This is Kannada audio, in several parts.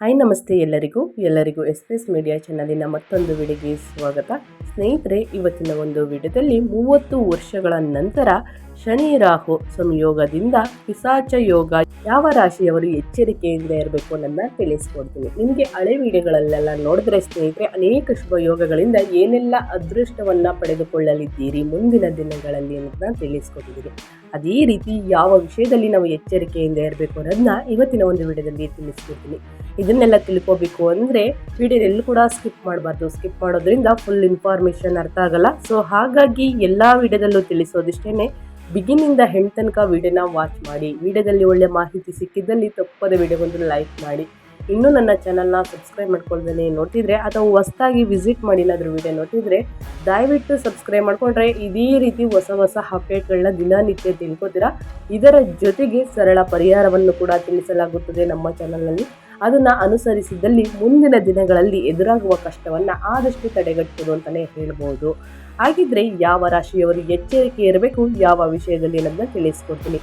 ಹಾಯ್ ನಮಸ್ತೆ ಎಲ್ಲರಿಗೂ ಎಲ್ಲರಿಗೂ ಎಸ್ ಎಸ್ ಮೀಡಿಯಾ ಚಾನಲಿನ ಮತ್ತೊಂದು ವಿಡಿಯೋಗೆ ಸ್ವಾಗತ. ಸ್ನೇಹಿತರೆ, ಇವತ್ತಿನ ಒಂದು ವಿಡಿಯೋದಲ್ಲಿ ಮೂವತ್ತು ವರ್ಷಗಳ ನಂತರ ಶನಿ ರಾಹು ಸಂಯೋಗದಿಂದ ಪಿಸಾಚ ಯೋಗ ಯಾವ ರಾಶಿಯವರು ಎಚ್ಚರಿಕೆಯಿಂದ ಇರಬೇಕು ಅನ್ನೋದನ್ನ ತಿಳಿಸ್ಕೊಡ್ತೀನಿ. ನಿಮಗೆ ಹಳೆ ವಿಡಿಯೋಗಳಲ್ಲೆಲ್ಲ ನೋಡಿದ್ರೆ ಸ್ನೇಹಿತರೆ, ಅನೇಕ ಶುಭ ಯೋಗಗಳಿಂದ ಏನೆಲ್ಲ ಅದೃಷ್ಟವನ್ನ ಪಡೆದುಕೊಳ್ಳಲಿದ್ದೀರಿ ಮುಂದಿನ ದಿನಗಳಲ್ಲಿ ಅನ್ನೋದನ್ನ ತಿಳಿಸ್ಕೊಟ್ಟಿದ್ದೀರಿ ಅದೇ ರೀತಿ ಯಾವ ವಿಷಯದಲ್ಲಿ ನಾವು ಎಚ್ಚರಿಕೆಯಿಂದ ಇರಬೇಕು ಅನ್ನೋದನ್ನ ಇವತ್ತಿನ ಒಂದು ವಿಡಿಯೋದಲ್ಲಿ ತಿಳಿಸ್ಕೊಡ್ತೀನಿ. ಇದನ್ನೆಲ್ಲ ತಿಳ್ಕೋಬೇಕು ಅಂದರೆ ವಿಡಿಯೋನೆಲ್ಲೂ ಕೂಡ ಸ್ಕಿಪ್ ಮಾಡಬಾರ್ದು. ಸ್ಕಿಪ್ ಮಾಡೋದ್ರಿಂದ ಫುಲ್ ಇನ್ಫಾರ್ಮೇಷನ್ ಅರ್ಥ ಆಗಲ್ಲ. ಸೊ ಹಾಗಾಗಿ ಎಲ್ಲ ವಿಡಿಯೋದಲ್ಲೂ ತಿಳಿಸೋದಿಷ್ಟೇ ಬಿಗಿನಿಂದ ಹೆಣ್ ತನಕ ವಿಡಿಯೋನ ವಾಚ್ ಮಾಡಿ. ವಿಡಿಯೋದಲ್ಲಿ ಒಳ್ಳೆ ಮಾಹಿತಿ ಸಿಕ್ಕಿದ್ದಲ್ಲಿ ತಪ್ಪದೆ ವಿಡಿಯೋಗೊಂದು ಲೈಕ್ ಮಾಡಿ. ಇನ್ನೂ ನನ್ನ ಚಾನಲ್ನ ಸಬ್ಸ್ಕ್ರೈಬ್ ಮಾಡ್ಕೊಳ್ದೇ ನೋಡ್ತಿದ್ರೆ, ಅಥವಾ ಹೊಸದಾಗಿ ವಿಸಿಟ್ ಮಾಡಿ ವಿಡಿಯೋ ನೋಡ್ತಿದ್ರೆ, ದಯವಿಟ್ಟು ಸಬ್ಸ್ಕ್ರೈಬ್ ಮಾಡ್ಕೊಂಡ್ರೆ ಇದೇ ರೀತಿ ಹೊಸ ಹೊಸ ಅಪ್ಡೇಟ್ಗಳನ್ನ ದಿನನಿತ್ಯ ತಿಳ್ಕೊತೀರಾ? ಇದರ ಜೊತೆಗೆ ಸರಳ ಪರಿಹಾರವನ್ನು ಕೂಡ ತಿಳಿಸಲಾಗುತ್ತದೆ ನಮ್ಮ ಚಾನಲ್ನಲ್ಲಿ ಅದನ್ನು ಅನುಸರಿಸಿದಲ್ಲಿ ಮುಂದಿನ ದಿನಗಳಲ್ಲಿ ಎದುರಾಗುವ ಕಷ್ಟವನ್ನು ಆದಷ್ಟು ತಡೆಗಟ್ಟುವುದು ಅಂತಲೇ ಹೇಳ್ಬೋದು. ಹಾಗಿದ್ರೆ ಯಾವ ರಾಶಿಯವರು ಎಚ್ಚರಿಕೆ ಇರಬೇಕು, ಯಾವ ವಿಷಯದಲ್ಲಿ ಅನ್ನೋದನ್ನ ತಿಳಿಸ್ಕೊಡ್ತೀನಿ.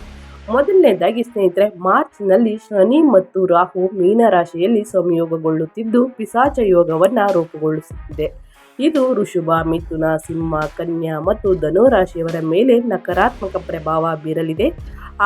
ಮೊದಲನೇದಾಗಿ ಸ್ನೇಹಿತರೆ, ಮಾರ್ಚ್ನಲ್ಲಿ ಶನಿ ಮತ್ತು ರಾಹು ಮೀನ ರಾಶಿಯಲ್ಲಿ ಸಂಯೋಗಗೊಳ್ಳುತ್ತಿದ್ದು, ಪಿಸಾಚ ಯೋಗವನ್ನು ರೂಪುಗೊಳಿಸುತ್ತಿದೆ ಇದು ಋಷಭ, ಮಿಥುನ, ಸಿಂಹ, ಕನ್ಯಾ ಮತ್ತು ಧನುರಾಶಿಯವರ ಮೇಲೆ ನಕಾರಾತ್ಮಕ ಪ್ರಭಾವ ಬೀರಲಿದೆ.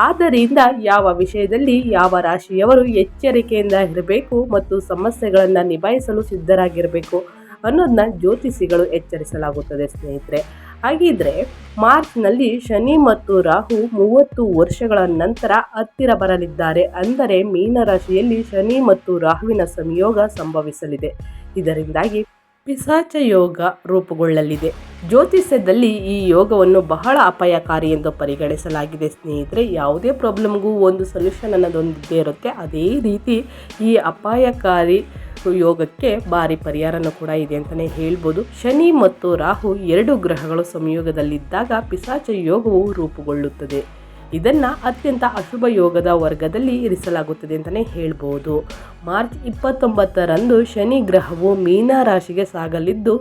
ಆದ್ದರಿಂದ ಯಾವ ವಿಷಯದಲ್ಲಿ ಯಾವ ರಾಶಿಯವರು ಎಚ್ಚರಿಕೆಯಿಂದ ಇರಬೇಕು ಮತ್ತು ಸಮಸ್ಯೆಗಳನ್ನು ನಿಭಾಯಿಸಲು ಸಿದ್ಧರಾಗಿರಬೇಕು ಅನ್ನೋದನ್ನ ಜ್ಯೋತಿಷಿಗಳು ಎಚ್ಚರಿಸಲಾಗುತ್ತದೆ ಸ್ನೇಹಿತರೆ. ಹಾಗಿದ್ರೆ ಮಾರ್ಚ್ನಲ್ಲಿ ಶನಿ ಮತ್ತು ರಾಹು ಮೂವತ್ತು ವರ್ಷಗಳ ನಂತರ ಹತ್ತಿರ ಬರಲಿದ್ದಾರೆ ಅಂದರೆ ಮೀನರಾಶಿಯಲ್ಲಿ ಶನಿ ಮತ್ತು ರಾಹುವಿನ ಸಂಯೋಗ ಸಂಭವಿಸಲಿದೆ. ಇದರಿಂದಾಗಿ ಪಿಸಾಚ ಯೋಗ ರೂಪುಗೊಳ್ಳಲಿದೆ. ಜ್ಯೋತಿಷ್ಯದಲ್ಲಿ ಈ ಯೋಗವನ್ನು ಬಹಳ ಅಪಾಯಕಾರಿ ಎಂದು ಪರಿಗಣಿಸಲಾಗಿದೆ. ಸ್ನೇಹಿತರೆ, ಯಾವುದೇ ಪ್ರಾಬ್ಲಮ್ಗೂ ಒಂದು ಸೊಲ್ಯೂಷನ್ ಅನ್ನೋದೊಂದಿದ್ದೇ ಇರುತ್ತೆ. ಅದೇ ರೀತಿ ಈ ಅಪಾಯಕಾರಿ ಯೋಗಕ್ಕೆ ಭಾರಿ ಪರಿಹಾರನೂ ಕೂಡ ಇದೆ ಅಂತಲೇ ಹೇಳ್ಬೋದು. ಶನಿ ಮತ್ತು ರಾಹು ಎರಡು ಗ್ರಹಗಳು ಸಂಯೋಗದಲ್ಲಿದ್ದಾಗ ಪಿಸಾಚ ಯೋಗವು ರೂಪುಗೊಳ್ಳುತ್ತದೆ. ಇದನ್ನು ಅತ್ಯಂತ ಅಶುಭ ಯೋಗದ ವರ್ಗದಲ್ಲಿ ಇರಿಸಲಾಗುತ್ತದೆ ಅಂತಲೇ ಹೇಳ್ಬೋದು. ಮಾರ್ಚ್ ಇಪ್ಪತ್ತೊಂಬತ್ತರಂದು ಶನಿ ಗ್ರಹವು ಮೀನ ರಾಶಿಗೆ ಸಾಗಲಿದ್ದು,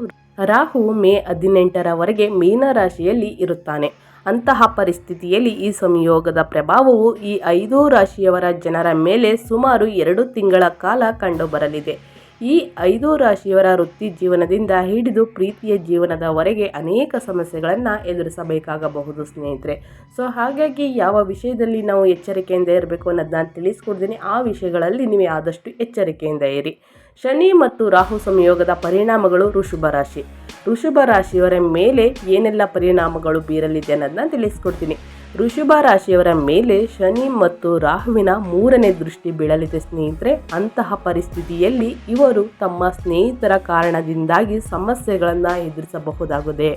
ರಾಹು ಮೇ ಹದಿನೆಂಟರವರೆಗೆ ಮೀನ ರಾಶಿಯಲ್ಲಿ ಇರುತ್ತಾನೆ. ಅಂತಹ ಪರಿಸ್ಥಿತಿಯಲ್ಲಿ ಈ ಸಂಯೋಗದ ಪ್ರಭಾವವು ಈ ಐದು ರಾಶಿಯವರ ಜನರ ಮೇಲೆ ಸುಮಾರು ಎರಡು ತಿಂಗಳ ಕಾಲ ಕಂಡುಬರಲಿದೆ. ಈ ಐದು ರಾಶಿಯವರ ವೃತ್ತಿ ಜೀವನದಿಂದ ಹಿಡಿದು ಪ್ರೀತಿಯ ಜೀವನದವರೆಗೆ ಅನೇಕ ಸಮಸ್ಯೆಗಳನ್ನು ಎದುರಿಸಬೇಕಾಗಬಹುದು, ಸ್ನೇಹಿತರೆ. ಸೊ ಹಾಗಾಗಿ ಯಾವ ವಿಷಯದಲ್ಲಿ ನಾವು ಎಚ್ಚರಿಕೆಯಿಂದ ಇರಬೇಕು ಅನ್ನೋದನ್ನ ತಿಳಿಸ್ಕೊಡ್ತೀನಿ. ಆ ವಿಷಯಗಳಲ್ಲಿ ನೀವು ಆದಷ್ಟು ಎಚ್ಚರಿಕೆಯಿಂದ ಇರಿ. ಶನಿ ಮತ್ತು ರಾಹು ಸಂಯೋಗದ ಪರಿಣಾಮಗಳು ಋಷುಭ ರಾಶಿ. ಋಷಭ ರಾಶಿಯವರ ಮೇಲೆ ಏನೆಲ್ಲ ಪರಿಣಾಮಗಳು ಬೀರಲಿದೆ ಅನ್ನೋದನ್ನ ತಿಳಿಸ್ಕೊಡ್ತೀನಿ. ಋಷಭ ರಾಶಿಯವರ ಮೇಲೆ ಶನಿ ಮತ್ತು ರಾಹುವಿನ ಮೂರನೇ ದೃಷ್ಟಿ ಬೀಳಲಿದೆ ಸ್ನೇಹಿತರೆ. ಅಂತಹ ಪರಿಸ್ಥಿತಿಯಲ್ಲಿ ಇವರು ತಮ್ಮ ಸ್ನೇಹಿತರ ಕಾರಣದಿಂದಾಗಿ ಸಮಸ್ಯೆಗಳನ್ನು ಎದುರಿಸಬಹುದಾಗಿದೆ.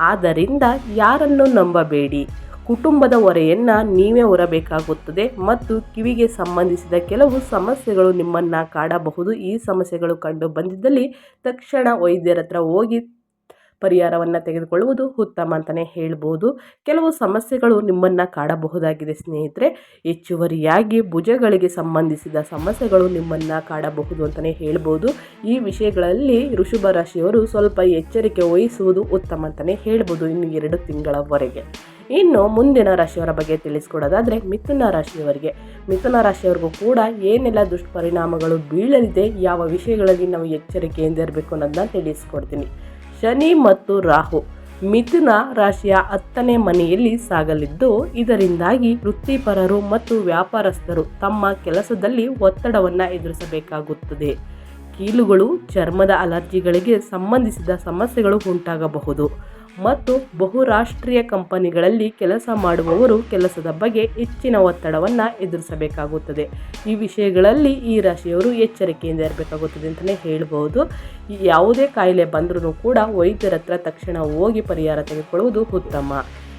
ಆದ್ದರಿಂದ ಯಾರನ್ನು ನಂಬಬೇಡಿ. ಕುಟುಂಬದ ಹೊರೆಯನ್ನು ನೀವೇ ಹೊರಬೇಕಾಗುತ್ತದೆ ಮತ್ತು ಕಿವಿಗೆ ಸಂಬಂಧಿಸಿದ ಕೆಲವು ಸಮಸ್ಯೆಗಳು ನಿಮ್ಮನ್ನು ಕಾಡಬಹುದು. ಈ ಸಮಸ್ಯೆಗಳು ಕಂಡು ಬಂದಿದ್ದಲ್ಲಿ ತಕ್ಷಣ ವೈದ್ಯರ ಹತ್ರ ಹೋಗಿ ಪರಿಹಾರವನ್ನು ತೆಗೆದುಕೊಳ್ಳುವುದು ಉತ್ತಮ ಅಂತಲೇ ಹೇಳ್ಬೋದು. ಕೆಲವು ಸಮಸ್ಯೆಗಳು ನಿಮ್ಮನ್ನು ಕಾಡಬಹುದಾಗಿದೆ ಸ್ನೇಹಿತರೆ. ಹೆಚ್ಚುವರಿಯಾಗಿ ಭುಜಗಳಿಗೆ ಸಂಬಂಧಿಸಿದ ಸಮಸ್ಯೆಗಳು ನಿಮ್ಮನ್ನು ಕಾಡಬಹುದು ಅಂತಲೇ ಹೇಳ್ಬೋದು. ಈ ವಿಷಯಗಳಲ್ಲಿ ಋಷಭ ರಾಶಿಯವರು ಸ್ವಲ್ಪ ಎಚ್ಚರಿಕೆ ವಹಿಸುವುದು ಉತ್ತಮ ಅಂತಲೇ ಹೇಳ್ಬೋದು ಇನ್ನು ಎರಡು ತಿಂಗಳವರೆಗೆ. ಇನ್ನು ಮುಂದಿನ ರಾಶಿಯವರ ಬಗ್ಗೆ ತಿಳಿಸ್ಕೊಡೋದಾದರೆ ಮಿಥುನ ರಾಶಿಯವರಿಗೆ. ಮಿಥುನ ರಾಶಿಯವರಿಗೂ ಕೂಡ ಏನೆಲ್ಲ ದುಷ್ಪರಿಣಾಮಗಳು ಬೀಳಲಿದೆ, ಯಾವ ವಿಷಯಗಳಲ್ಲಿ ನಾವು ಎಚ್ಚರಿಕೆಯಿಂದ ಇರಬೇಕು ಅನ್ನೋದನ್ನ ತಿಳಿಸ್ಕೊಡ್ತೀನಿ. ಶನಿ ಮತ್ತು ರಾಹು ಮಿಥುನ ರಾಶಿಯ ಹತ್ತನೇ ಮನೆಯಲ್ಲಿ ಸಾಗಲಿದ್ದು, ಇದರಿಂದಾಗಿ ವೃತ್ತಿಪರರು ಮತ್ತು ವ್ಯಾಪಾರಸ್ಥರು ತಮ್ಮ ಕೆಲಸದಲ್ಲಿ ಒತ್ತಡವನ್ನು ಎದುರಿಸಬೇಕಾಗುತ್ತದೆ. ಕೀಲುಗಳು ಚರ್ಮದ ಅಲರ್ಜಿಗಳಿಗೆ ಸಂಬಂಧಿಸಿದ ಸಮಸ್ಯೆಗಳು ಉಂಟಾಗಬಹುದು. ಮತ್ತು ಬಹುರಾಷ್ಟ್ರೀಯ ಕಂಪನಿಗಳಲ್ಲಿ ಕೆಲಸ ಮಾಡುವವರು ಕೆಲಸದ ಬಗ್ಗೆ ಹೆಚ್ಚಿನ ಒತ್ತಡವನ್ನು ಎದುರಿಸಬೇಕಾಗುತ್ತದೆ. ಈ ವಿಷಯಗಳಲ್ಲಿ ಈ ರಾಶಿಯವರು ಎಚ್ಚರಿಕೆಯಿಂದ ಇರಬೇಕಾಗುತ್ತದೆ ಅಂತಲೇ ಹೇಳ್ಬೋದು ಯಾವುದೇ ಕಾಯಿಲೆ ಬಂದರೂ ಕೂಡ ವೈದ್ಯರ ಹತ್ರ ತಕ್ಷಣ ಹೋಗಿ ಪರಿಹಾರ ತೆಗೆದುಕೊಳ್ಳುವುದು ಉತ್ತಮ.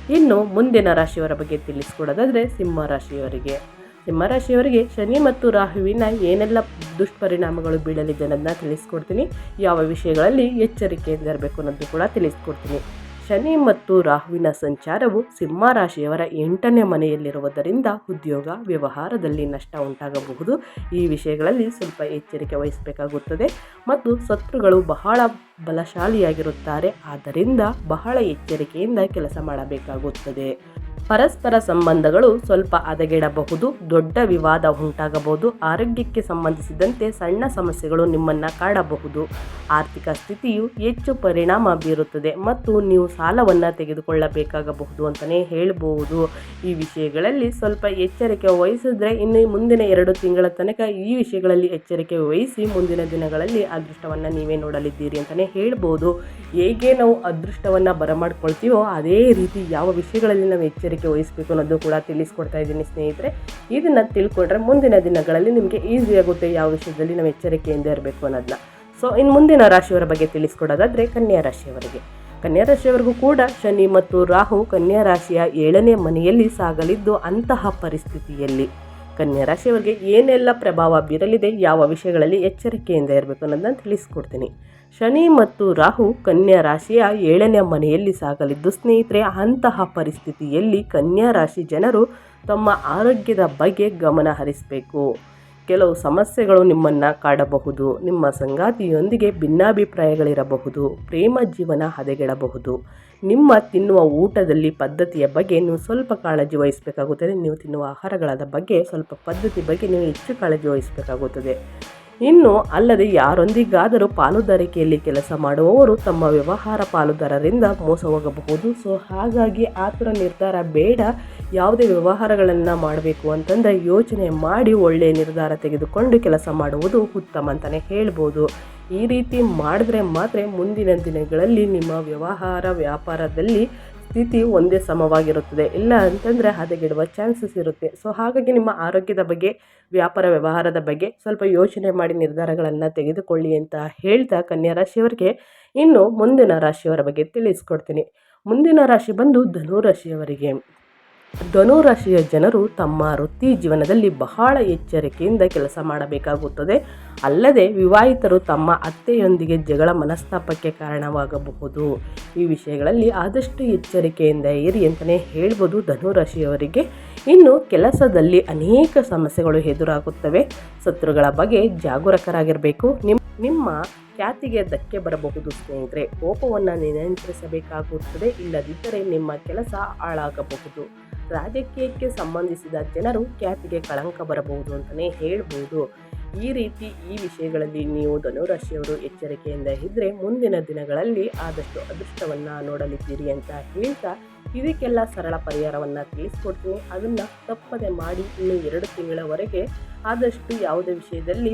ಇನ್ನು ಮುಂದಿನ ರಾಶಿಯವರ ಬಗ್ಗೆ ತಿಳಿಸ್ಕೊಡೋದಾದರೆ ಸಿಂಹ ರಾಶಿಯವರಿಗೆ ಶನಿ ಮತ್ತು ರಾಹುವಿನ ಏನೆಲ್ಲ ದುಷ್ಪರಿಣಾಮಗಳು ಬೀಳಲಿದೆ ಅನ್ನೋದನ್ನ ತಿಳಿಸ್ಕೊಡ್ತೀನಿ. ಯಾವ ವಿಷಯಗಳಲ್ಲಿ ಎಚ್ಚರಿಕೆಯಿಂದ ಇರಬೇಕು ಅನ್ನೋದು ಕೂಡ ತಿಳಿಸ್ಕೊಡ್ತೀನಿ. ಶನಿ ಮತ್ತು ರಾಹುವಿನ ಸಂಚಾರವು ಸಿಂಹ ರಾಶಿಯವರ ಎಂಟನೇ ಮನೆಯಲ್ಲಿರುವುದರಿಂದ ಉದ್ಯೋಗ, ವ್ಯವಹಾರದಲ್ಲಿ ನಷ್ಟ ಉಂಟಾಗಬಹುದು. ಈ ವಿಷಯಗಳಲ್ಲಿ ಸ್ವಲ್ಪ ಎಚ್ಚರಿಕೆ ವಹಿಸಬೇಕಾಗುತ್ತದೆ ಮತ್ತು ಶತ್ರುಗಳು ಬಹಳ ಬಲಶಾಲಿಯಾಗಿರುತ್ತಾರೆ, ಆದ್ದರಿಂದ ಬಹಳ ಎಚ್ಚರಿಕೆಯಿಂದ ಕೆಲಸ ಮಾಡಬೇಕಾಗುತ್ತದೆ. ಪರಸ್ಪರ ಸಂಬಂಧಗಳು ಸ್ವಲ್ಪ ಹದಗೆಡಬಹುದು, ದೊಡ್ಡ ವಿವಾದ ಉಂಟಾಗಬಹುದು, ಆರೋಗ್ಯಕ್ಕೆ ಸಂಬಂಧಿಸಿದಂತೆ ಸಣ್ಣ ಸಮಸ್ಯೆಗಳು ನಿಮ್ಮನ್ನು ಕಾಡಬಹುದು. ಆರ್ಥಿಕ ಸ್ಥಿತಿಯು ಹೆಚ್ಚು ಪರಿಣಾಮ ಬೀರುತ್ತದೆ ಮತ್ತು ನೀವು ಸಾಲವನ್ನು ತೆಗೆದುಕೊಳ್ಳಬೇಕಾಗಬಹುದು ಅಂತಲೇ ಹೇಳಬಹುದು ಈ ವಿಷಯಗಳಲ್ಲಿ ಸ್ವಲ್ಪ ಎಚ್ಚರಿಕೆ ವಹಿಸಿದ್ರೆ ಇನ್ನು ಮುಂದಿನ ಎರಡು ತಿಂಗಳ ತನಕ ಈ ವಿಷಯಗಳಲ್ಲಿ ಎಚ್ಚರಿಕೆ ವಹಿಸಿ ಮುಂದಿನ ದಿನಗಳಲ್ಲಿ ಅದೃಷ್ಟವನ್ನು ನೀವೇ ನೋಡಲಿದ್ದೀರಿ ಅಂತಲೇ ಹೇಳ್ಬೋದು. ಹೇಗೆ ನಾವು ಅದೃಷ್ಟವನ್ನು ಬರಮಾಡ್ಕೊಳ್ತೀವೋ ಅದೇ ರೀತಿ ಯಾವ ವಿಷಯಗಳಲ್ಲಿ ನಾವು ಎಚ್ಚರಿಕೆ ವಹಿಸಬೇಕು ಅನ್ನೋದು ಕೂಡ ತಿಳಿಸ್ಕೊಡ್ತಾ ಇದ್ದೀನಿ ಸ್ನೇಹಿತರೆ. ಇದನ್ನು ತಿಳ್ಕೊಂಡ್ರೆ ಮುಂದಿನ ದಿನಗಳಲ್ಲಿ ನಿಮಗೆ ಈಸಿ ಆಗುತ್ತೆ ಯಾವ ವಿಷಯದಲ್ಲಿ ನಾವು ಎಚ್ಚರಿಕೆಯಿಂದ ಇರಬೇಕು ಅನ್ನೋದನ್ನ ಸೊ ಇನ್ನು ಮುಂದಿನ ರಾಶಿಯವರ ಬಗ್ಗೆ ತಿಳಿಸ್ಕೊಡೋದಾದರೆ ಕನ್ಯಾ ರಾಶಿಯವರಿಗೆ. ಕನ್ಯಾ ರಾಶಿಯವರಿಗೂ ಕೂಡ ಶನಿ ಮತ್ತು ರಾಹು ಕನ್ಯಾ ರಾಶಿಯ ಏಳನೇ ಮನೆಯಲ್ಲಿ ಸಾಗಲಿದ್ದು ಅಂತಹ ಪರಿಸ್ಥಿತಿಯಲ್ಲಿ. ಕನ್ಯಾ ರಾಶಿಯವರಿಗೆ ಏನೆಲ್ಲ ಪ್ರಭಾವ ಬೀರಲಿದೆ, ಯಾವ ವಿಷಯಗಳಲ್ಲಿ ಎಚ್ಚರಿಕೆಯಿಂದ ಇರಬೇಕು ಅನ್ನೋದನ್ನ ತಿಳಿಸ್ಕೊಡ್ತೀನಿ. ಶನಿ ಮತ್ತು ರಾಹು ಕನ್ಯಾ ರಾಶಿಯ ಏಳನೇ ಮನೆಯಲ್ಲಿ ಸಾಗಲಿದ್ದು, ಸ್ನೇಹಿತರೆ, ಅಂತಹ ಪರಿಸ್ಥಿತಿಯಲ್ಲಿ ಕನ್ಯಾ ರಾಶಿ ಜನರು ತಮ್ಮ ಆರೋಗ್ಯದ ಬಗ್ಗೆ ಗಮನ ಹರಿಸಬೇಕು. ಕೆಲವು ಸಮಸ್ಯೆಗಳು ನಿಮ್ಮನ್ನು ಕಾಡಬಹುದು, ನಿಮ್ಮ ಸಂಗಾತಿಯೊಂದಿಗೆ ಭಿನ್ನಾಭಿಪ್ರಾಯಗಳಿರಬಹುದು, ಪ್ರೇಮ ಜೀವನ ಹದಗೆಡಬಹುದು. ನಿಮ್ಮ ತಿನ್ನುವ ಊಟದಲ್ಲಿ ಪದ್ಧತಿಯ ಬಗ್ಗೆ ನೀವು ಸ್ವಲ್ಪ ಕಾಳಜಿ ವಹಿಸಬೇಕಾಗುತ್ತದೆ. ನೀವು ತಿನ್ನುವ ಆಹಾರಗಳ ಬಗ್ಗೆ ಸ್ವಲ್ಪ ಪದ್ಧತಿ ಬಗ್ಗೆ ನೀವು ಹೆಚ್ಚು ಕಾಳಜಿ ವಹಿಸಬೇಕಾಗುತ್ತದೆ. ಇನ್ನು ಅಲ್ಲದೆ ಯಾರೊಂದಿಗಾದರೂ ಪಾಲುದಾರಿಕೆಯಲ್ಲಿ ಕೆಲಸ ಮಾಡುವವರು ತಮ್ಮ ವ್ಯವಹಾರ ಪಾಲುದಾರರಿಂದ ಮೋಸ ಹೋಗಬಹುದು ಸೊ, ಹಾಗಾಗಿ ಆ ಥರ ನಿರ್ಧಾರ ಬೇಡ. ಯಾವುದೇ ವ್ಯವಹಾರಗಳನ್ನು ಮಾಡಬೇಕು ಅಂತಂದರೆ ಯೋಚನೆ ಮಾಡಿ ಒಳ್ಳೆಯ ನಿರ್ಧಾರ ತೆಗೆದುಕೊಂಡು ಕೆಲಸ ಮಾಡುವುದು ಉತ್ತಮ ಅಂತಲೇ ಹೇಳ್ಬೋದು. ಈ ರೀತಿ ಮಾಡಿದ್ರೆ ಮಾತ್ರ ಮುಂದಿನ ದಿನಗಳಲ್ಲಿ ನಿಮ್ಮ ವ್ಯವಹಾರ ವ್ಯಾಪಾರದಲ್ಲಿ ಸ್ಥಿತಿ ಒಂದೇ ಸಮವಾಗಿರುತ್ತದೆ. ಇಲ್ಲ ಅಂತಂದರೆ ಹದಗೆಡುವ ಚಾನ್ಸಸ್ ಇರುತ್ತೆ. ಸೊ ಹಾಗಾಗಿ ನಿಮ್ಮ ಆರೋಗ್ಯದ ಬಗ್ಗೆ, ವ್ಯಾಪಾರ ವ್ಯವಹಾರದ ಬಗ್ಗೆ ಸ್ವಲ್ಪ ಯೋಚನೆ ಮಾಡಿ ನಿರ್ಧಾರಗಳನ್ನು ತೆಗೆದುಕೊಳ್ಳಿ ಅಂತ ಹೇಳ್ತಾ ಕನ್ಯಾ ರಾಶಿಯವರಿಗೆ ಇನ್ನು ಮುಂದಿನ ರಾಶಿಯವರ ಬಗ್ಗೆ ತಿಳಿಸ್ಕೊಡ್ತೀನಿ. ಮುಂದಿನ ರಾಶಿ ಬಂದು ಧನು ರಾಶಿಯವರಿಗೆ. ಧನು ರಾಶಿಯ ಜನರು ತಮ್ಮ ವೃತ್ತಿ ಜೀವನದಲ್ಲಿ ಬಹಳ ಎಚ್ಚರಿಕೆಯಿಂದ ಕೆಲಸ ಮಾಡಬೇಕಾಗುತ್ತದೆ. ಅಲ್ಲದೆ ವಿವಾಹಿತರು ತಮ್ಮ ಅತ್ತೆಯೊಂದಿಗೆ ಜಗಳ ಮನಸ್ತಾಪಕ್ಕೆ ಕಾರಣವಾಗಬಹುದು. ಈ ವಿಷಯಗಳಲ್ಲಿ ಆದಷ್ಟು ಎಚ್ಚರಿಕೆಯಿಂದ ಇರಿ ಅಂತಲೇ ಹೇಳ್ಬೋದು ಧನು ರಾಶಿಯವರಿಗೆ ಇನ್ನು ಕೆಲಸದಲ್ಲಿ ಅನೇಕ ಸಮಸ್ಯೆಗಳು ಎದುರಾಗುತ್ತವೆ. ಶತ್ರುಗಳ ಬಗ್ಗೆ ಜಾಗರೂಕರಾಗಿರಬೇಕು. ನಿಮ್ಮ ನಿಮ್ಮ ಖ್ಯಾತಿಗೆ ಧಕ್ಕೆ ಬರಬಹುದು ಸ್ನೇಹಿತರೆ. ಕೋಪವನ್ನು ನಿಯಂತ್ರಿಸಬೇಕಾಗುತ್ತದೆ. ಇಲ್ಲದಿದ್ದರೆ ನಿಮ್ಮ ಕೆಲಸ ಹಾಳಾಗಬಹುದು. ರಾಜಕೀಯಕ್ಕೆ ಸಂಬಂಧಿಸಿದ ಜನರು ಖ್ಯಾತಿಗೆ ಕಳಂಕ ಬರಬಹುದು ಅಂತಲೇ ಹೇಳ್ಬೋದು. ಈ ರೀತಿ ಈ ವಿಷಯಗಳಲ್ಲಿ ನೀವು ಧನುರಾಶಿಯವರು ಎಚ್ಚರಿಕೆಯಿಂದ ಇದ್ದರೆ ಮುಂದಿನ ದಿನಗಳಲ್ಲಿ ಆದಷ್ಟು ಅದೃಷ್ಟವನ್ನು ನೋಡಲಿದ್ದೀರಿ ಅಂತ ಹೇಳ್ತಾ ಇದಕ್ಕೆಲ್ಲ ಸರಳ ಪರಿಹಾರವನ್ನು ತಿಳಿಸ್ಕೊಡ್ತೀನಿ. ಅದನ್ನು ತಪ್ಪದೆ ಮಾಡಿ ಇನ್ನು ಎರಡು ತಿಂಗಳವರೆಗೆ ಆದಷ್ಟು ಯಾವುದೇ ವಿಷಯದಲ್ಲಿ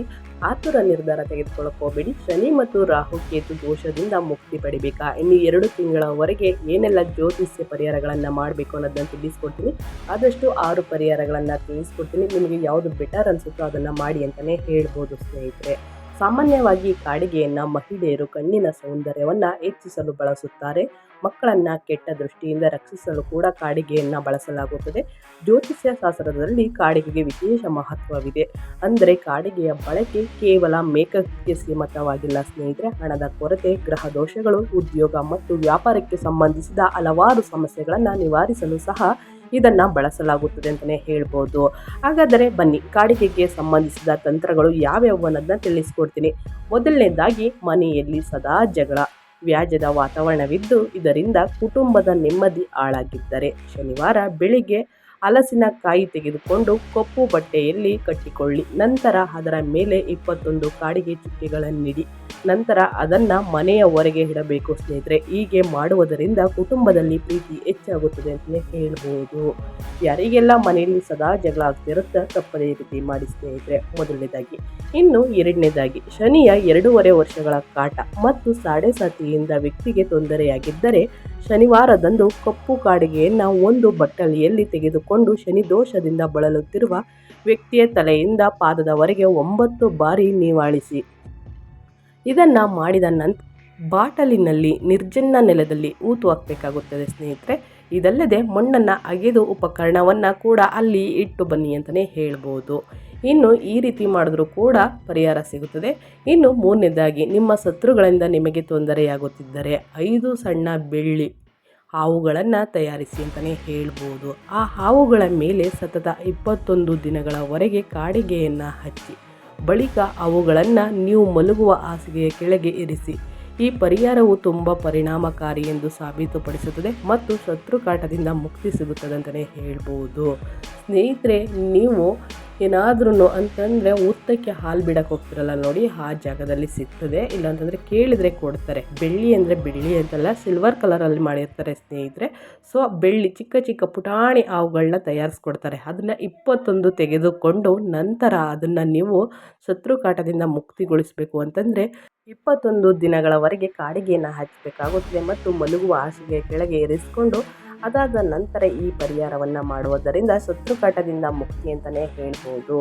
ಆತುರ ನಿರ್ಧಾರ ತೆಗೆದುಕೊಳ್ಳಕ್ಕೆ ಹೋಗಬೇಡಿ. ಶನಿ ಮತ್ತು ರಾಹು ಕೇತು ದೋಷದಿಂದ ಮುಕ್ತಿ ಪಡಿಬೇಕಾ? ಇನ್ನು ಎರಡು ತಿಂಗಳವರೆಗೆ ಏನೆಲ್ಲ ಜ್ಯೋತಿಷ್ಯ ಪರಿಹಾರಗಳನ್ನು ಮಾಡಬೇಕು ಅನ್ನೋದನ್ನು ತಿಳಿಸ್ಕೊಡ್ತೀನಿ. ಆದಷ್ಟು ಆರು ಪರಿಹಾರಗಳನ್ನು ತಿಳಿಸ್ಕೊಡ್ತೀನಿ. ನಿಮಗೆ ಯಾವುದು ಬೆಟರ್ ಅನಿಸುತ್ತೋ ಅದನ್ನು ಮಾಡಿ ಅಂತಲೇ ಹೇಳ್ಬೋದು ಸ್ನೇಹಿತರೆ. ಸಾಮಾನ್ಯವಾಗಿ ಕಾಡಿಗೆಯನ್ನು ಮಹಿಳೆಯರು ಕಣ್ಣಿನ ಸೌಂದರ್ಯವನ್ನು ಹೆಚ್ಚಿಸಲು ಬಳಸುತ್ತಾರೆ. ಮಕ್ಕಳನ್ನು ಕೆಟ್ಟ ದೃಷ್ಟಿಯಿಂದ ರಕ್ಷಿಸಲು ಕೂಡ ಕಾಡಿಗೆಯನ್ನು ಬಳಸಲಾಗುತ್ತದೆ. ಜ್ಯೋತಿಷ್ಯ ಶಾಸ್ತ್ರದಲ್ಲಿ ಕಾಡಿಗೆಗೆ ವಿಶೇಷ ಮಹತ್ವವಿದೆ. ಅಂದರೆ ಕಾಡಿಗೆಯ ಬಳಕೆ ಕೇವಲ ಮೇಕಪ್ಗೆ ಸೀಮಿತವಾಗಿಲ್ಲ ಸ್ನೇಹಿತರೆ. ಹಣದ ಕೊರತೆ, ಗ್ರಹ ದೋಷಗಳು, ಉದ್ಯೋಗ ಮತ್ತು ವ್ಯಾಪಾರಕ್ಕೆ ಸಂಬಂಧಿಸಿದ ಹಲವಾರು ಸಮಸ್ಯೆಗಳನ್ನು ನಿವಾರಿಸಲು ಸಹ ಇದನ್ನು ಬಳಸಲಾಗುತ್ತದೆ ಅಂತಲೇ ಹೇಳ್ಬೋದು. ಹಾಗಾದರೆ ಬನ್ನಿ, ಕಾಡಿಗೆಗೆ ಸಂಬಂಧಿಸಿದ ತಂತ್ರಗಳು ಯಾವ್ಯಾವು ಅನ್ನೋದನ್ನ ತಿಳಿಸ್ಕೊಡ್ತೀನಿ. ಮೊದಲನೇದಾಗಿ, ಮನೆಯಲ್ಲಿ ಸದಾ ಜಗಳ, ವ್ಯಾಜ್ಯದ ವಾತಾವರಣವಿದ್ದು ಇದರಿಂದ ಕುಟುಂಬದ ನೆಮ್ಮದಿ ಹಾಳಾಗಿದ್ದರೆ ಶನಿವಾರ ಬೆಳಿಗ್ಗೆ ಹಲಸಿನಕಾಯಿ ತೆಗೆದುಕೊಂಡು ಕಪ್ಪು ಬಟ್ಟೆಯಲ್ಲಿ ಕಟ್ಟಿಕೊಳ್ಳಿ. ನಂತರ ಅದರ ಮೇಲೆ ಇಪ್ಪತ್ತೊಂದು ಕಾಡಿಗೆ ಚುಕ್ಕೆಗಳನ್ನಿಡಿ. ನಂತರ ಅದನ್ನು ಮನೆಯ ಹೊರಗೆ ಇಡಬೇಕು ಸ್ನೇಹಿತರೆ. ಹೀಗೆ ಮಾಡುವುದರಿಂದ ಕುಟುಂಬದಲ್ಲಿ ಪ್ರೀತಿ ಹೆಚ್ಚಾಗುತ್ತದೆ ಅಂತಲೇ ಹೇಳ್ಬೋದು. ಯಾರಿಗೆಲ್ಲ ಮನೆಯಲ್ಲಿ ಸದಾ ಜಗಳ ಆಗ್ತಿರುತ್ತಾ ತಪ್ಪದೇ ರೀತಿ ಮಾಡಿ ಸ್ನೇಹಿತರೆ. ಮೊದಲನೇದಾಗಿ. ಇನ್ನು ಎರಡನೇದಾಗಿ. ಶನಿಯ ಎರಡೂವರೆ ವರ್ಷಗಳ ಕಾಟ ಮತ್ತು ಸಾಡೆ ಸಾತಿಯಿಂದ ವ್ಯಕ್ತಿಗೆ ತೊಂದರೆಯಾಗಿದ್ದರೆ ಶನಿವಾರದಂದು ಕಪ್ಪು ಕಾಡಿಗೆಯನ್ನು ಒಂದು ಬಟ್ಟಲಿಯಲ್ಲಿ ತೆಗೆದುಕೊಂಡು ಶನಿ ದೋಷದಿಂದ ಬಳಲುತ್ತಿರುವ ವ್ಯಕ್ತಿಯ ತಲೆಯಿಂದ ಪಾದದವರೆಗೆ ಒಂಬತ್ತು ಬಾರಿ ನಿವಾಳಿಸಿ. ಇದನ್ನು ಮಾಡಿದ ನಂತರ ಬಾಟಲಿನಲ್ಲಿ ನಿರ್ಜನ ನೆಲದಲ್ಲಿ ಊತು ಹಾಕಬೇಕಾಗುತ್ತದೆ ಸ್ನೇಹಿತರೆ. ಇದಲ್ಲದೆ ಮಣ್ಣನ್ನು ಅಗೆದು ಉಪಕರಣವನ್ನು ಕೂಡ ಅಲ್ಲಿ ಇಟ್ಟು ಬನ್ನಿ ಅಂತಲೇ ಹೇಳ್ಬೋದು. ಇನ್ನು ಈ ರೀತಿ ಮಾಡಿದ್ರೂ ಕೂಡ ಪರಿಹಾರ ಸಿಗುತ್ತದೆ. ಇನ್ನು ಮೂರನೇದಾಗಿ, ನಿಮ್ಮ ಶತ್ರುಗಳಿಂದ ನಿಮಗೆ ತೊಂದರೆಯಾಗುತ್ತಿದ್ದರೆ, ಐದು ಸಣ್ಣ ಬೆಳ್ಳಿ ಹಾವುಗಳನ್ನು ತಯಾರಿಸಿ ಅಂತಲೇ ಹೇಳ್ಬೋದು. ಆ ಹಾವುಗಳ ಮೇಲೆ ಸತತ ಇಪ್ಪತ್ತೊಂದು ದಿನಗಳವರೆಗೆ ಕಾಡಿಗೆಯನ್ನು ಹಚ್ಚಿ, ಬಳಿಕ ಅವುಗಳನ್ನು ನೀವು ಮಲಗುವ ಹಾಸಿಗೆಯ ಕೆಳಗೆ ಇರಿಸಿ. ಈ ಪರಿಹಾರವು ತುಂಬ ಪರಿಣಾಮಕಾರಿ ಎಂದು ಸಾಬೀತುಪಡಿಸುತ್ತದೆ ಮತ್ತು ಶತ್ರು ಕಾಟದಿಂದ ಮುಕ್ತಿ ಸಿಗುತ್ತದೆ ಅಂತಲೇ ಹೇಳ್ಬೋದು. ಸ್ನೇಹಿತರೆ, ನೀವು ಏನಾದ್ರೂ ಅಂತಂದರೆ ಉತ್ತಕ್ಕೆ ಹಾಲು ಬಿಡಕ್ಕೆ ಹೋಗ್ತಿರಲ್ಲ ನೋಡಿ, ಆ ಜಾಗದಲ್ಲಿ ಸಿಗ್ತದೆ. ಇಲ್ಲಾಂತಂದರೆ ಕೇಳಿದರೆ ಕೊಡ್ತಾರೆ. ಬೆಳ್ಳಿ ಅಂದರೆ ಬೆಳ್ಳಿ ಅಂತಲ್ಲ ಸಿಲ್ವರ್ ಕಲರಲ್ಲಿ ಮಾಡಿರ್ತಾರೆ ಸ್ನೇಹಿತರೆ. ಸೊ ಬೆಳ್ಳಿ, ಚಿಕ್ಕ ಚಿಕ್ಕ ಪುಟಾಣಿ ಹಾವುಗಳನ್ನ ತಯಾರಿಸ್ಕೊಡ್ತಾರೆ. ಅದನ್ನು ಇಪ್ಪತ್ತೊಂದು ತೆಗೆದುಕೊಂಡು ನಂತರ ಅದನ್ನು ನೀವು ಶತ್ರು ಕಾಟದಿಂದ ಮುಕ್ತಿಗೊಳಿಸಬೇಕು ಅಂತಂದರೆ ಇಪ್ಪತ್ತೊಂದು ದಿನಗಳವರೆಗೆ ಕಾಡಿಗೆಯನ್ನು ಹಚ್ಚಬೇಕಾಗುತ್ತದೆ ಮತ್ತು ಮಲಗುವ ಹಾಸಿಗೆ ಕೆಳಗೆ ಇರಿಸಿಕೊಂಡು ಅದಾದ ನಂತರ ಈ ಪರಿಹಾರವನ್ನು ಮಾಡುವುದರಿಂದ ಶತ್ರುಕಾಟದಿಂದ ಮುಕ್ತಿ ಅಂತಲೇ ಹೇಳ್ಬೋದು.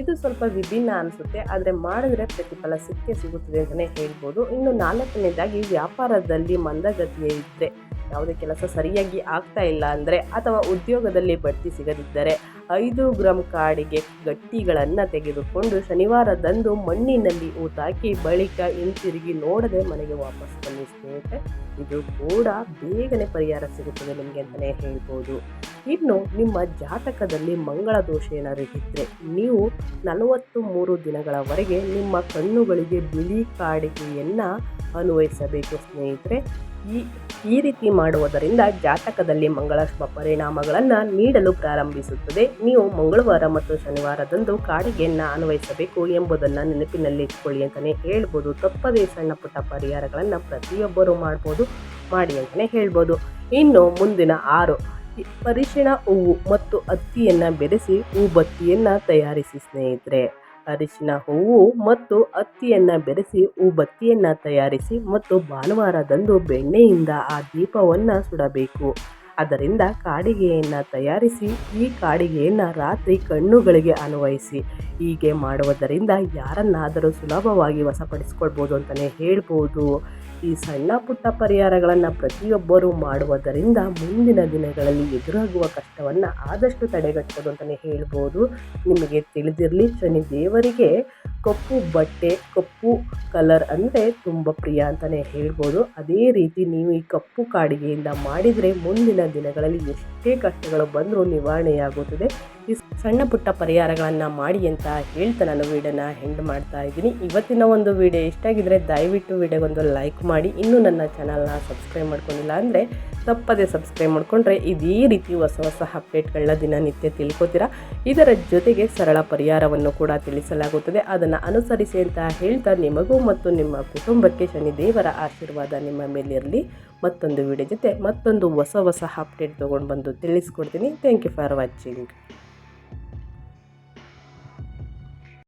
ಇದು ಸ್ವಲ್ಪ ವಿಭಿನ್ನ ಅನಿಸುತ್ತೆ, ಆದರೆ ಮಾಡಿದ್ರೆ ಪ್ರತಿಫಲ ಸಿಕ್ಕೇ ಸಿಗುತ್ತದೆ ಅಂತಲೇ ಹೇಳ್ಬೋದು. ಇನ್ನು ನಾಲ್ಕನೇದಾಗಿ ವ್ಯಾಪಾರದಲ್ಲಿ ಮಂದಗತಿಯೇ ಇದ್ದರೆ ಯಾವುದೇ ಕೆಲಸ ಸರಿಯಾಗಿ ಆಗ್ತಾ ಇಲ್ಲ ಅಂದರೆ ಅಥವಾ ಉದ್ಯೋಗದಲ್ಲಿ ಬಡ್ತಿ ಸಿಗದಿದ್ದರೆ ಐದು ಗ್ರಾಂ ಕಾಡಿಗೆ ಗಟ್ಟಿಗಳನ್ನು ತೆಗೆದುಕೊಂಡು ಶನಿವಾರದಂದು ಮಣ್ಣಿನಲ್ಲಿ ಊತಾಕಿ ಬಳಿಕ ಹಿಂತಿರುಗಿ ನೋಡದೆ ಮನೆಗೆ ವಾಪಸ್ ಬನ್ನಿ ಸ್ನೇಹಿತರೆ. ಇದು ಕೂಡ ಬೇಗನೆ ಪರಿಹಾರ ಸಿಗುತ್ತದೆ ನಿಮಗೆ ಅಂತಲೇ ಹೇಳ್ಬೋದು. ಇನ್ನು ನಿಮ್ಮ ಜಾತಕದಲ್ಲಿ ಮಂಗಳ ದೋಷ ಏನಾದರೂ ಇದ್ದರೆ ನೀವು ನಲವತ್ತು ಮೂರು ದಿನಗಳವರೆಗೆ ನಿಮ್ಮ ಕಣ್ಣುಗಳಿಗೆ ಬಿಳಿ ಕಾಡಿಗೆಯನ್ನು ಅನ್ವಯಿಸಬೇಕು ಸ್ನೇಹಿತರೆ. ಈ ಈ ರೀತಿ ಮಾಡುವುದರಿಂದ ಜಾತಕದಲ್ಲಿ ಮಂಗಳ ಶುಭ ಪರಿಣಾಮಗಳನ್ನು ನೀಡಲು ಪ್ರಾರಂಭಿಸುತ್ತದೆ. ನೀವು ಮಂಗಳವಾರ ಮತ್ತು ಶನಿವಾರದಂದು ಕಾಡಿಗೆಯನ್ನು ಅನ್ವಯಿಸಬೇಕು ಎಂಬುದನ್ನು ನೆನಪಿನಲ್ಲಿ ಇಟ್ಕೊಳ್ಳಿ ಅಂತಲೇ ಹೇಳ್ಬೋದು. ತಪ್ಪದೇ ಸಣ್ಣ ಪುಟ್ಟ ಪರಿಹಾರಗಳನ್ನು ಪ್ರತಿಯೊಬ್ಬರೂ ಮಾಡ್ಬೋದು, ಮಾಡಿ ಅಂತಲೇ ಹೇಳ್ಬೋದು. ಇನ್ನು ಮುಂದಿನ ಆರು ಅರಿಶಿಣ ಹೂವು ಮತ್ತು ಅತ್ತಿಯನ್ನು ಬೆರೆಸಿ ಹೂಬತ್ತಿಯನ್ನು ತಯಾರಿಸಿ ಸ್ನೇಹಿತರೆ. ಅರಿಶಿನ ಹೂವು ಮತ್ತು ಅತ್ತಿಯನ್ನು ಬೆರೆಸಿ, ಹೂಬತ್ತಿಯನ್ನು ತಯಾರಿಸಿ ಮತ್ತು ಭಾನುವಾರದಂದು ಬೆಣ್ಣೆಯಿಂದ ಆ ದೀಪವನ್ನು ಸುಡಬೇಕು. ಅದರಿಂದ ಕಾಡಿಗೆಯನ್ನು ತಯಾರಿಸಿ, ಈ ಕಾಡಿಗೆಯನ್ನು ರಾತ್ರಿ ಕಣ್ಣುಗಳಿಗೆ ಅನ್ವಯಿಸಿ. ಹೀಗೆ ಮಾಡುವುದರಿಂದ ಯಾರನ್ನಾದರೂ ಸುಲಭವಾಗಿ ವಶಪಡಿಸ್ಕೊಳ್ಬೋದು ಅಂತಲೇ ಹೇಳ್ಬೋದು. ಈ ಸಣ್ಣ ಪುಟ್ಟ ಪರಿಹಾರಗಳನ್ನು ಪ್ರತಿಯೊಬ್ಬರೂ ಮಾಡುವುದರಿಂದ ಮುಂದಿನ ದಿನಗಳಲ್ಲಿ ಎದುರಾಗುವ ಕಷ್ಟವನ್ನು ಆದಷ್ಟು ತಡೆಗಟ್ಟಬಹುದು ಅಂತಲೇ ಹೇಳ್ಬೋದು. ನಿಮಗೆ ತಿಳಿದಿರಲಿ, ಶನಿ ದೇವರಿಗೆ ಕಪ್ಪು ಬಟ್ಟೆ, ಕಪ್ಪು ಕಲರ್ ಅಂದರೆ ತುಂಬ ಪ್ರಿಯ ಅಂತಲೇ ಹೇಳ್ಬೋದು. ಅದೇ ರೀತಿ ನೀವು ಈ ಕಪ್ಪು ಕಾಡಿಗೆಯಿಂದ ಮಾಡಿದರೆ ಮುಂದಿನ ದಿನಗಳಲ್ಲಿ ಎಷ್ಟೇ ಕಷ್ಟಗಳು ಬಂದರೂ ನಿವಾರಣೆಯಾಗುತ್ತದೆ. ಈ ಸಣ್ಣ ಪುಟ್ಟ ಪರಿಹಾರಗಳನ್ನು ಮಾಡಿ ಅಂತ ಹೇಳ್ತಾ ನಾನು ವೀಡಿಯೋನ ಹೆಂಡ್ ಮಾಡ್ತಾ ಇದ್ದೀನಿ. ಇವತ್ತಿನ ಒಂದು ವಿಡಿಯೋ ಇಷ್ಟ ಆಗಿದ್ರೆ ದಯವಿಟ್ಟು ವಿಡಿಯೋಗೊಂದು ಲೈಕ್ ಮಾಡಿ. ಇನ್ನೂ ನನ್ನ ಚಾನಲ್ನ ಸಬ್ಸ್ಕ್ರೈಬ್ ಮಾಡ್ಕೊಂಡಿಲ್ಲ ಅಂದರೆ ತಪ್ಪದೇ ಸಬ್ಸ್ಕ್ರೈಬ್ ಮಾಡಿಕೊಂಡ್ರೆ ಇದೇ ರೀತಿ ಹೊಸ ಹೊಸ ಅಪ್ಡೇಟ್ಗಳನ್ನ ದಿನನಿತ್ಯ ತಿಳ್ಕೊತೀರಾ? ಇದರ ಜೊತೆಗೆ ಸರಳ ಪರಿಹಾರವನ್ನು ಕೂಡ ತಿಳಿಸಲಾಗುತ್ತದೆ. ಅದನ್ನು ಅನುಸರಿಸಿ ಅಂತ ಹೇಳ್ತಾ ನಿಮಗೂ ಮತ್ತು ನಿಮ್ಮ ಕುಟುಂಬಕ್ಕೆ ಶನಿದೇವರ ಆಶೀರ್ವಾದ ನಿಮ್ಮ ಮೇಲಿರಲಿ. ಮತ್ತೊಂದು ವಿಡಿಯೋ ಜೊತೆ ಮತ್ತೊಂದು ಹೊಸ ಹೊಸ ಅಪ್ಡೇಟ್ ತೊಗೊಂಡು ಬಂದು ತಿಳಿಸ್ಕೊಡ್ತೀನಿ. Thank you for watching